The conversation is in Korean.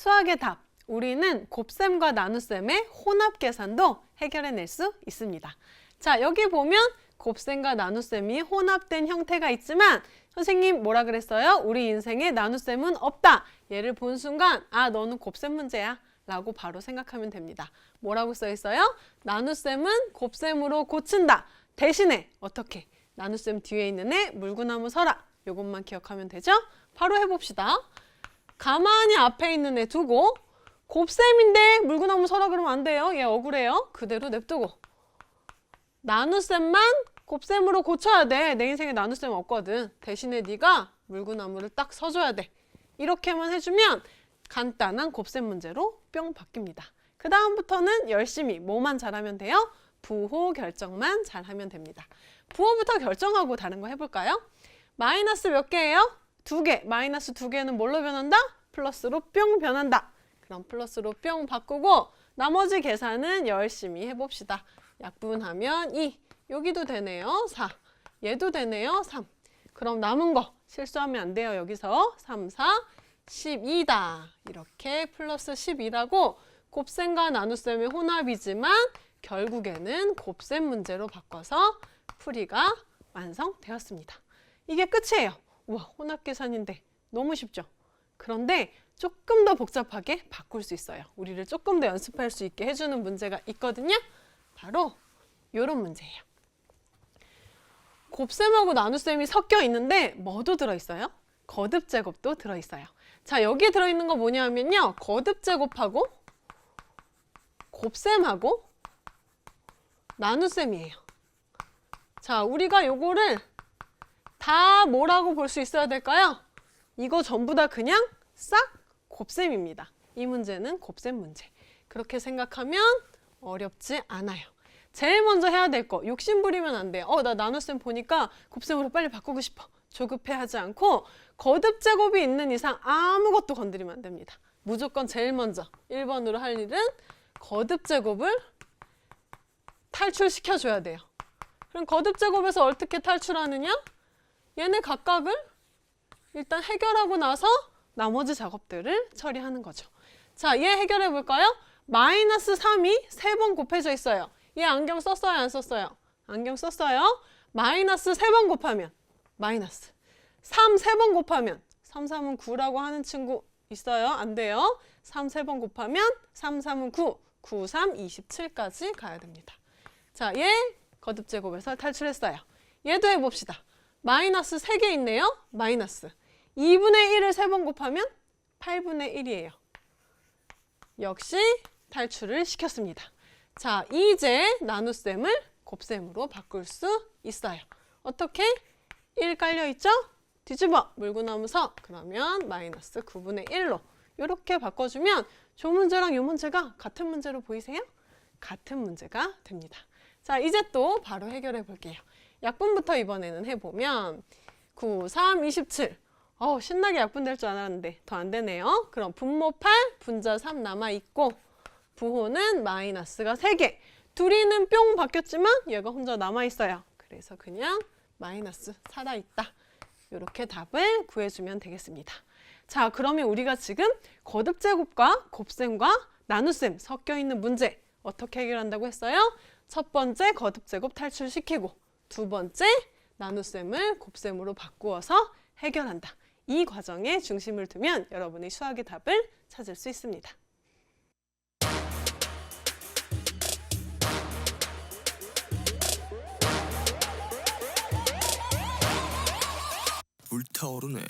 수학의 답. 우리는 곱셈과 나눗셈의 혼합 계산도 해결해낼 수 있습니다. 자, 여기 보면 곱셈과 나눗셈이 혼합된 형태가 있지만 선생님 뭐라 그랬어요? 우리 인생에 나눗셈은 없다. 얘를 본 순간 아 너는 곱셈 문제야 라고 바로 생각하면 됩니다. 뭐라고 써 있어요? 나눗셈은 곱셈으로 고친다. 대신에 어떻게? 나눗셈 뒤에 있는 애 물구나무 서라. 요것만 기억하면 되죠? 바로 해봅시다. 가만히 앞에 있는 애 두고 곱셈인데 물구나무 서라 그러면 안 돼요. 얘 억울해요. 그대로 냅두고 나눗셈만 곱셈으로 고쳐야 돼. 내 인생에 나눗셈 없거든. 대신에 네가 물구나무를 딱 서줘야 돼. 이렇게만 해주면 간단한 곱셈 문제로 뿅 바뀝니다. 그 다음부터는 열심히 뭐만 잘하면 돼요? 부호 결정만 잘하면 됩니다. 부호부터 결정하고 다른 거 해볼까요? 마이너스 몇 개예요? 두 개. 마이너스 두 개는 뭘로 변한다? 플러스로 뿅 변한다. 그럼 플러스로 뿅 바꾸고 나머지 계산은 열심히 해봅시다. 약분하면 2. 여기도 되네요. 4. 얘도 되네요. 3. 그럼 남은 거 실수하면 안 돼요. 여기서 3, 4, 12다. 이렇게 플러스 12라고 곱셈과 나눗셈의 혼합이지만 결국에는 곱셈 문제로 바꿔서 풀이가 완성되었습니다. 이게 끝이에요. 우와, 혼합 계산인데 너무 쉽죠? 그런데 조금 더 복잡하게 바꿀 수 있어요. 우리를 조금 더 연습할 수 있게 해주는 문제가 있거든요. 바로 이런 문제예요. 곱셈하고 나눗셈이 섞여 있는데 뭐도 들어있어요? 거듭 제곱도 들어있어요. 자, 여기에 들어있는 거 뭐냐면요. 거듭 제곱하고 곱셈하고 나눗셈이에요. 자, 우리가 요거를 다 뭐라고 볼 수 있어야 될까요? 이거 전부 다 그냥 싹 곱셈입니다. 이 문제는 곱셈 문제. 그렇게 생각하면 어렵지 않아요. 제일 먼저 해야 될 거, 욕심 부리면 안 돼요. 어, 나 나눗셈 보니까 곱셈으로 빨리 바꾸고 싶어. 조급해 하지 않고 거듭 제곱이 있는 이상 아무것도 건드리면 안 됩니다. 무조건 제일 먼저 1번으로 할 일은 거듭 제곱을 탈출시켜 줘야 돼요. 그럼 거듭 제곱에서 어떻게 탈출하느냐? 얘네 각각을 일단 해결하고 나서 나머지 작업들을 처리하는 거죠. 자, 얘 해결해 볼까요? 마이너스 3이 세 번 곱해져 있어요. 얘 안경 썼어요, 안 썼어요? 안경 썼어요. 마이너스 세 번 곱하면 마이너스 3 세 번 곱하면 3, 3은 9라고 하는 친구 있어요? 안 돼요. 3 세 번 곱하면 3, 3은 9, 9, 3, 27까지 가야 됩니다. 자, 얘 거듭 제곱에서 탈출했어요. 얘도 해봅시다. 마이너스 3개 있네요. 마이너스. 2분의 1을 세번 곱하면 8분의 1이에요. 역시 탈출을 시켰습니다. 자, 이제 나눗셈을 곱셈으로 바꿀 수 있어요. 어떻게? 1 깔려 있죠? 뒤집어 물구나무 서 그러면 마이너스 9분의 1로 이렇게 바꿔주면 저 문제랑 이 문제가 같은 문제로 보이세요? 같은 문제가 됩니다. 자, 이제 또 바로 해결해 볼게요. 약분부터 이번에는 해보면 9, 3, 27. 어 신나게 약분될 줄 알았는데 더 안 되네요. 그럼 분모 8, 분자 3 남아있고 부호는 마이너스가 3개. 둘이는 뿅 바뀌었지만 얘가 혼자 남아있어요. 그래서 그냥 마이너스 살아있다. 이렇게 답을 구해주면 되겠습니다. 자, 그러면 우리가 지금 거듭제곱과 곱셈과 나눗셈 섞여 있는 문제 어떻게 해결한다고 했어요? 첫 번째 거듭제곱 탈출시키고 두 번째 나눗셈을 곱셈으로 바꾸어서 해결한다. 이 과정에 중심을 두면 여러분의 수학의 답을 찾을 수 있습니다. 불타오르네.